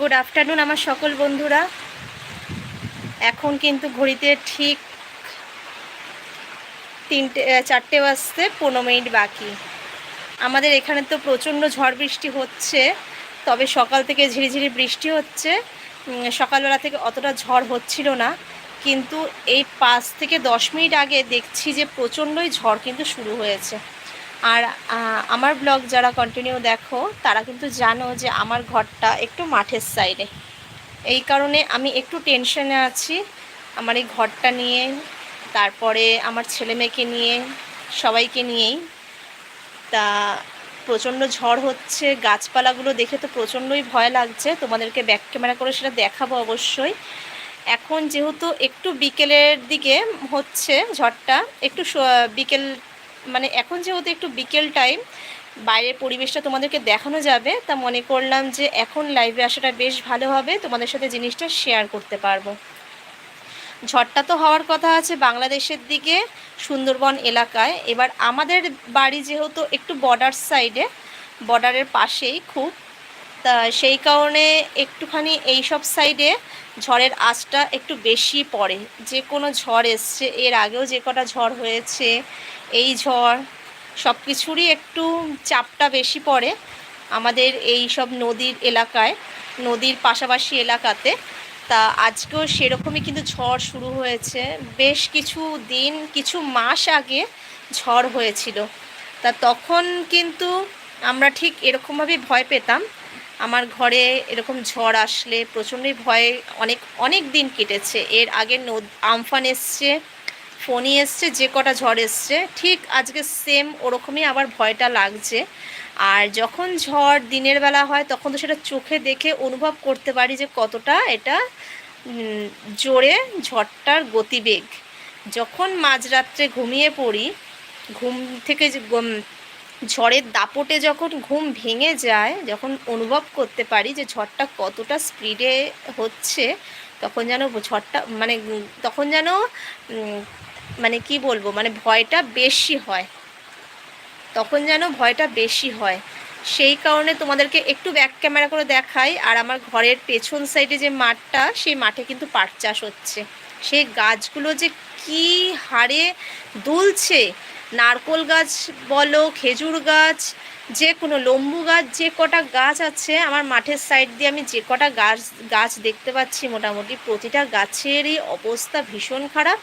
Good afternoon আমার সকল বন্ধুরা। এখন কিন্তু ঘড়িতে ঠিক তিনটে চারটে বাজতে পনেরো মিনিট বাকি। আমাদের এখানে তো প্রচণ্ড ঝড় বৃষ্টি হচ্ছে, তবে সকাল থেকে ঝিরিঝিরি বৃষ্টি হচ্ছে। সকালবেলা থেকে অতটা ঝড় হচ্ছিল না, কিন্তু এই পাঁচ থেকে দশ মিনিট আগে দেখছি যে প্রচণ্ডই ঝড় কিন্তু শুরু হয়েছে। আর আমার ব্লগ যারা কন্টিনিউ দেখো, তারা কিন্তু জানো যে আমার ঘরটা একটু মাঠের সাইডে এই কারণে আমি একটু টেনশনে আছি। আমার এই ঘরটা নিয়ে, তারপরে আমার ছেলে মেয়েকে নিয়ে, সবাইকে নিয়েই। তা, প্রচণ্ড ঝড় হচ্ছে, গাছপালাগুলো দেখে তো প্রচণ্ডই ভয় লাগছে। তোমাদেরকে ব্যাক ক্যামেরা করে সেটা দেখাবো অবশ্যই। এখন যেহেতু একটু বিকেলের দিকে হচ্ছে ঝড়টা, একটু বিকেল মানে এখন যেহেতু একটু বিকেল টাইম, বাইরের পরিবেশটা তোমাদেরকে দেখানো যাবে, তা মনে করলাম যে এখন লাইভে আসাটা বেশ ভালো হবে, তোমাদের সাথে জিনিসটা শেয়ার করতে পারব। ঝড়টা তো হওয়ার কথা আছে বাংলাদেশের দিকে, সুন্দরবন এলাকায়। এবার আমাদের বাড়ি যেহেতু একটু বর্ডার সাইডে বর্ডারের পাশেই খুব তা সেই কারণে একটুখানি এই সব সাইডে ঝড়ের আঁচটা একটু বেশি পড়ে। যে কোনো ঝড় এসছে, এর আগেও যে কটা ঝড় হয়েছে, এই ঝড় সব কিছুরই একটু চাপটা বেশি পড়ে আমাদের এই সব নদীর এলাকায়, নদীর পাশাপাশি এলাকাতে। তা আজকেও সেরকমই কিন্তু ঝড় শুরু হয়েছে। বেশ কিছু দিন, কিছু মাস আগে ঝড় হয়েছিল। তা তখন কিন্তু আমরা ঠিক এরকমভাবেই ভয় পেতাম। আমার ঘরে এরকম ঝড় আসলে প্রচণ্ডই ভয়ে অনেক অনেক দিন কেটেছে। এর আগে নদ, আমফান এসছে, ফণি এসছে, যে কটা ঝড় এসছে, ঠিক আজকে সেম ওরকমই আবার ভয়টা লাগছে। আর যখন ঝড় দিনের বেলা হয়, তখন তো সেটা চোখে দেখে অনুভব করতে পারি যে কতটা এটা জোরে ঝড়টার গতিবেগ। যখন মাঝরাত্রে ঘুমিয়ে পড়ি, ঘুম থেকে ঝড়ের দাপটে যখন ঘুম ভেঙে যায়, যখন অনুভব করতে পারি যে ঝড়টা কতটা স্পিডে হচ্ছে, তখন যেন ঝড়টা মানে তখন যেন মানে কি বলব মানে ভয়টা বেশি হয়। তখন যেন ভয়টা বেশি হয়। সেই কারণে তোমাদেরকে একটু ব্যাক ক্যামেরা করে দেখাই, আর আমার ঘরের পেছন সাইডে যে মাঠটা, সেই মাঠে কিন্তু পাট চাষ হচ্ছে। সেই গাছগুলো যে কি হারে দুলছে নারকোল গাছ বলো, খেজুর গাছ, যে কোনো লম্বু গাছ, যে কটা গাছ আছে, আমার মাঠের সাইড দিয়ে আমি যে কটা গাছ গাছ দেখতে পাচ্ছি মোটামুটি, প্রতিটা গাছেরই অবস্থা ভীষণ খারাপ।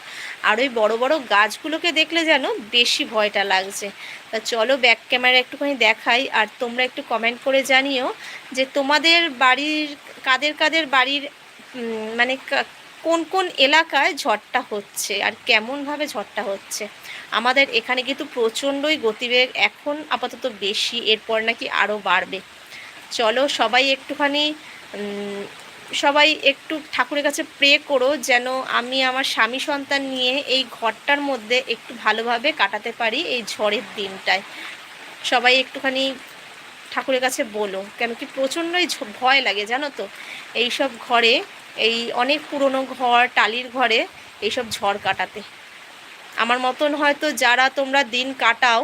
আর ওই বড় বড় গাছগুলোকে দেখলে যেন বেশি ভয়টা লাগছে। তা চলো ব্যাক ক্যামেরা একটুখানি দেখাই, আর তোমরা একটু কমেন্ট করে জানিও যে তোমাদের বাড়ির, কাদের কাদের বাড়ির মানে কোন কোন এলাকায় ঝড়টা হচ্ছে আর কেমনভাবে ঝড়টা হচ্ছে? আমাদের এখানে কিন্তু প্রচণ্ডই গতিবেগ, এখন আপাতত বেশি, এরপর নাকি আরও বাড়বে। চলো সবাই একটুখানি সবাই একটু ঠাকুরের কাছে প্রে করো যেন আমি আমার স্বামী সন্তান নিয়ে এই ঘরটার মধ্যে একটু ভালোভাবে কাটাতে পারি এই ঝড়ের দিনটায়। সবাই একটুখানি ঠাকুরের কাছে বলো, কেন কি প্রচণ্ডই ভয় লাগে, জানো তো? এই সব ঘরে এই অনেক পুরনো ঘর, টালির ঘরে এইসব ঝড় কাটাতে। আমার মতন হয়তো যারা তোমরা দিন কাটাও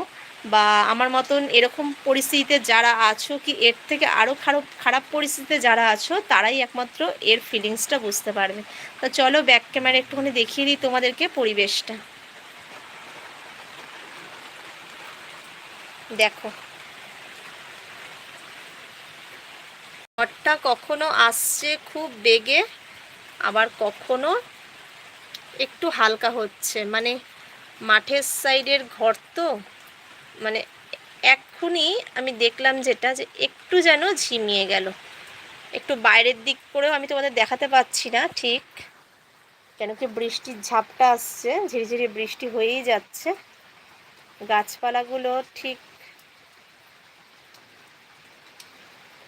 বা আমার মতন এরকম পরিস্থিতিতে যারা আছো কি এর থেকে আরও খারাপ খারাপ পরিস্থিতিতে যারা আছো, তারাই একমাত্র এর ফিলিংসটা বুঝতে পারবে। তা চলো ব্যাক ক্যামেরা একটুখানি দেখিয়ে দিই তোমাদেরকে পরিবেশটা। দেখো ঝড়টা কখনো আসছে খুব বেগে, আবার কখনো একটু হালকা হচ্ছে। মানে মাঠের সাইডের ঘর তো মানে এক্ষুনি আমি দেখলাম যেটা যে একটু যেন ঝিমিয়ে গেল। একটু বাইরের দিক করেও আমি তোমাদের দেখাতে পাচ্ছি না ঠিক। কেন কি বৃষ্টির ঝাপটা আসছে, ঝিরিঝিরি বৃষ্টি হয়েই যাচ্ছে। গাছপালাগুলো ঠিক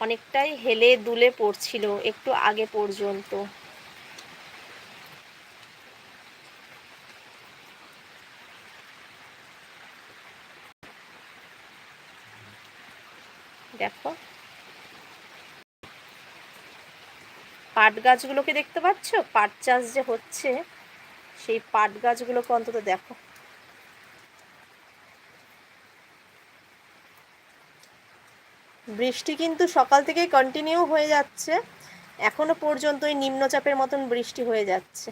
অনেকটাই হেলে দুলে পড়ছিল একটু আগে পর্যন্ত। দেখো। পাট গাছগুলোকে দেখতে পাচ্ছ? পাট চাষ যে হচ্ছে, সেই পাট গাছগুলোকে অন্তত দেখো। বৃষ্টি কিন্তু সকাল থেকেই কন্টিনিউ হয়ে যাচ্ছে। এখনও পর্যন্ত ওই নিম্নচাপের মতন বৃষ্টি হয়ে যাচ্ছে।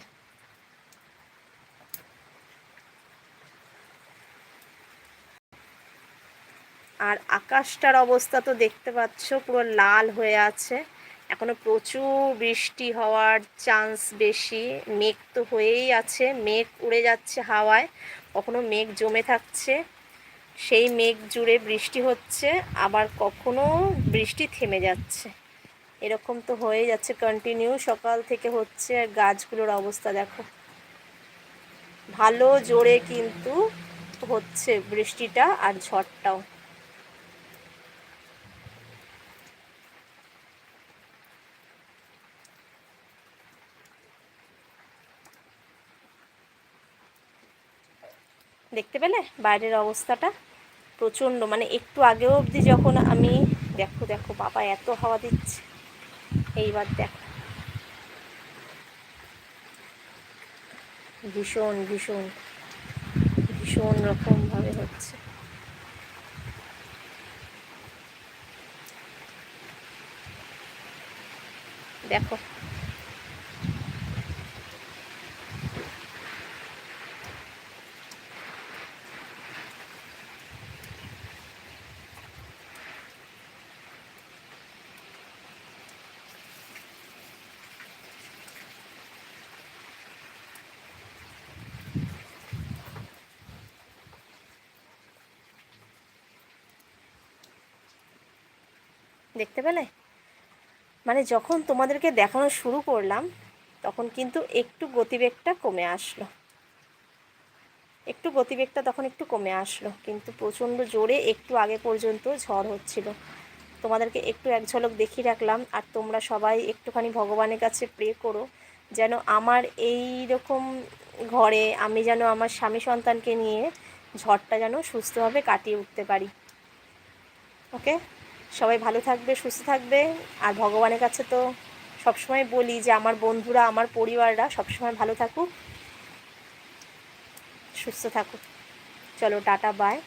আর আকাশটার অবস্থা তো দেখতে পাচ্ছ, পুরো লাল হয়ে আছে। এখনও প্রচুর বৃষ্টি হওয়ার চান্স বেশি। মেঘ তো হয়েই আছে, মেঘ উড়ে যাচ্ছে হাওয়ায়। কখনো মেঘ জমে থাকছে। সেই মেঘ জুড়ে বৃষ্টি হচ্ছে, আবার কখনো বৃষ্টি থেমে যাচ্ছে। এরকম তো হয়ে যাচ্ছে কন্টিনিউ সকাল থেকে হচ্ছে আর গাছগুলোর অবস্থা দেখো। ভালো জোরে কিন্তু হচ্ছে বৃষ্টিটা আর ঝড়টাও। দেখতে পেলে বাইরের অবস্থাটা? প্রচণ্ড মানে একটু আগেও অবধি যখন আমি, দেখো দেখো, বাবা এত হাওয়া দিচ্ছে। এইবার দেখো। ভীষণ ভীষণ ভীষণ রকমভাবে হচ্ছে। দেখো দেখতে পেলে? মানে যখন তোমাদেরকে দেখানো শুরু করলাম, তখন কিন্তু একটু গতিবেগটা কমে আসলো। একটু গতিবেগটা তখন একটু কমে আসলো, কিন্তু প্রচণ্ড জোরে একটু আগে পর্যন্ত ঝড় হচ্ছিল। তোমাদেরকে একটু এক ঝলক দেখিয়ে রাখলাম, আর তোমরা সবাই একটুখানি ভগবানের কাছে প্রে করো, যেন আমার এই রকম ঘরে আমি যেন আমার স্বামী সন্তানকে নিয়ে ঝড়টা যেন সুস্থভাবে কাটিয়ে উঠতে পারি। ওকে সবাই ভালো থাকবে, সুস্থ থাকবে। আর ভগবানের কাছে তো সবসময় বলি যে, আমার বন্ধুরা, আমার পরিবাররা সবসময় ভালো থাকুক, সুস্থ থাকুক। চলো, টাটা বাই